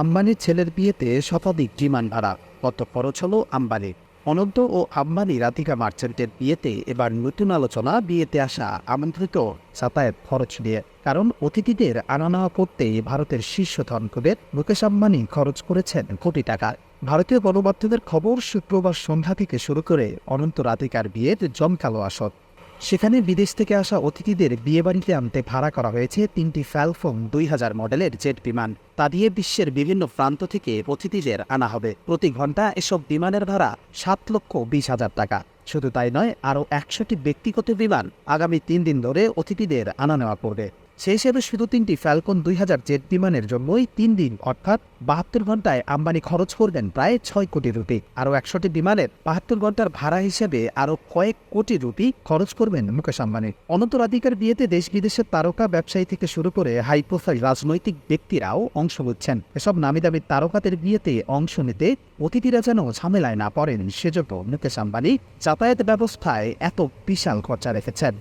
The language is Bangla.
আম্বানির ছেলের বিয়েতে শতাধিক ডিমান্ড ভাড়া। কত খরচ হলো আম্বানি? অনন্ত ও আম্বানি রাধিকা মার্চেন্টের বিয়েতে এবার নতুন আলোচনা, বিয়েতে আসা, আমন্ত্রিত যাতায়াত খরচ নিয়ে। কারণ অতিথিদের আনা নেওয়া করতে ভারতের শীর্ষ ধনকুবের মুকেশ আম্বানি খরচ করেছেন কোটি টাকা। ভারতীয় গণমাধ্যমের খবর শুক্রবার সন্ধ্যা থেকে শুরু করে অনন্ত রাধিকার বিয়ের জমকালো আসর। সেখানে বিদেশ থেকে আসা অতিথিদের বিয়েবাড়িতে আনতে ভাড়া করা হয়েছে তিনটি ফ্যালফোন দুই হাজার মডেলের জেট বিমান। তা দিয়ে বিশ্বের বিভিন্ন প্রান্ত থেকে অতিথিদের আনা হবে। প্রতি ঘণ্টা এসব বিমানের ভাড়া সাত লক্ষ বিশ হাজার টাকা। শুধু তাই নয়, আরও একশোটি ব্যক্তিগত বিমান আগামী তিন দিন ধরে অতিথিদের আনা নেওয়া করবে। সেই হিসেবে শুধু তিনটি ফ্যালকন দুই হাজার জেট বিমানের জন্যই তিন দিন, অর্থাৎ বাহাত্তর ঘন্টায় আম্বানি খরচ করবেন প্রায় ছয় কোটি রুপি। আরও একশোটি বিমানের বাহাত্তর ঘণ্টার ভাড়া হিসেবে আরও কয়েক কোটি রুপি খরচ করবেন মুকেশ আম্বানি। অনন্তরাধিকার বিয়েতে দেশ বিদেশের তারকা ব্যবসায়ী থেকে শুরু করে হাই প্রোফাইল রাজনৈতিক ব্যক্তিরাও অংশ নিচ্ছেন। এসব নামি দামি তারকাদের বিয়েতে অংশ নিতে অতিথিরা যেন ঝামেলায় না পড়েন, সেজন্য মুকেশ আম্বানি যাতায়াত ব্যবস্থায় এত বিশাল খরচা রেখেছেন।